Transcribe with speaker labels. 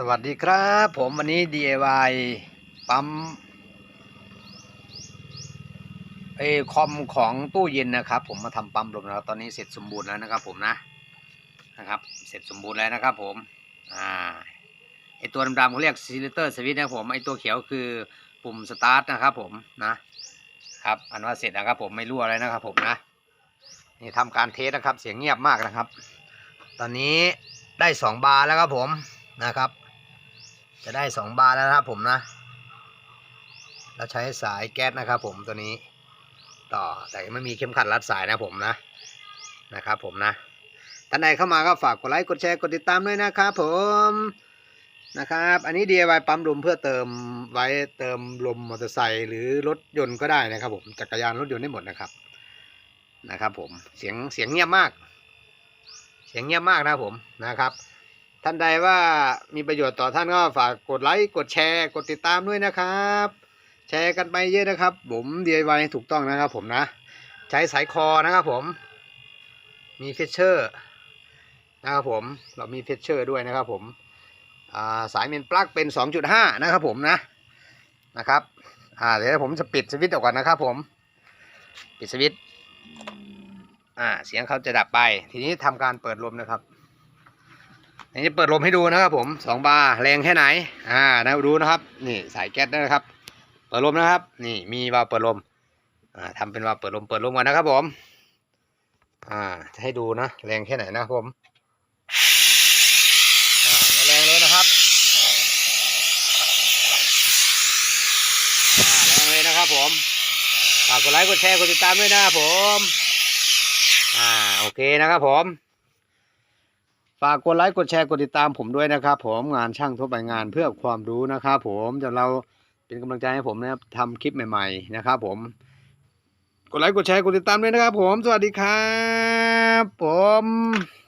Speaker 1: สวัสดีครับ ผมวันนี้ DIY ปั๊มเอคอมของตู้เย็นนะครับ ผมมาทำปั๊มลมแล้วตอนนี้เสร็จสมบูรณ์แล้วนะครับ ผมนะนะครับ เสร็จสมบูรณ์แล้วนะครับ ผมอ่าไอตัวดำๆเขาเรียกซีลิเตอร์สวิตนะครับผมไอตัวเขียวคือปุ่มสตาร์ทนะครับ ผมนะครับอันว่าเสร็จนะครับ ผมไม่รั่วอะไรนะครับ ผมนะนี่ทำการเทสนะครับ เสียงเงียบมากนะครับ ตอนนี้ได้สองบาร์แล้วครับผมนะครับ จะได้สองบาร์แล้วนะครับผมนะเราใช้สายแก๊สนะครับ ผมตัวนี้ ต่อแต่ไม่มีเข็มขัดรัดสายนะผมนะนะครับ ผมนะท่านใดเข้ามาก็ฝากกดไลค์กดแชร์กดติดตามด้วยนะครับผมนะครับ อันนี้ DIY ปั๊มลมเพื่อเติมไว้เติมลมมอเตอร์ไซค์หรือรถยนต์ก็ได้นะครับ ผมจักรยานรถยนต์ได้หมดนะครับนะครับ ผมเสียงเสียงเงียบมาก เสียงเงียบมากนะครับผมนะครับ ท่านใดว่ามีประโยชน์ต่อท่านก็ฝากกดไลค์กดแชร์ กดติดตามด้วยนะครับ แชร์กันไปเยอะนะครับ ผม DIY ให้ถูกต้องนะครับ ผมนะ ใช้สายคอนะครับ ผม มีเฟชเชอร์นะครับผมเรามีเฟชเชอร์ด้วยนะครับ ผมาสายเมนปลั๊กเป็น 2.5 นะครับ ผมนะนะครับเดี๋ยวผมจะปิดสวิตช์ออกก่อนนะครับ ผม ปิดสวิตช์เสียงเขาจะดับไป ทีนี้ทำการเปิดลมนะครับ อันนี้เปิดลมให้ดูนะครับผมสองบาร์แรงแค่ไหน อ่านะดูนะครับ นี่สายแก๊สนะครับ เปิดลมนะครับ นี่มีวาล์วเปิดลม อ่าทำเป็นวาล์วเปิดลมเปิดลมก่อนนะครับผม อ่า จะให้ดูนะแรงแค่ไหนนะครับผมแรงเลยนะครับอ่าแรงเลยนะครับผมฝากกดไลค์กดแชร์กดติดตามด้วยนะครับผม อ่าโอเคนะครับผม ฝากกดไลค์กดแชร์กดติดตามผมด้วยนะครับ ผมงานช่างทั่วไปงานเพื่อความรู้นะครับผมจะเราเป็นกำลังใจให้ผมนะครับทำคลิปใหม่ ๆ นะครับผมกดไลค์กดแชร์กดติดตามด้วยนะครับ ผมสวัสดีครับ ผม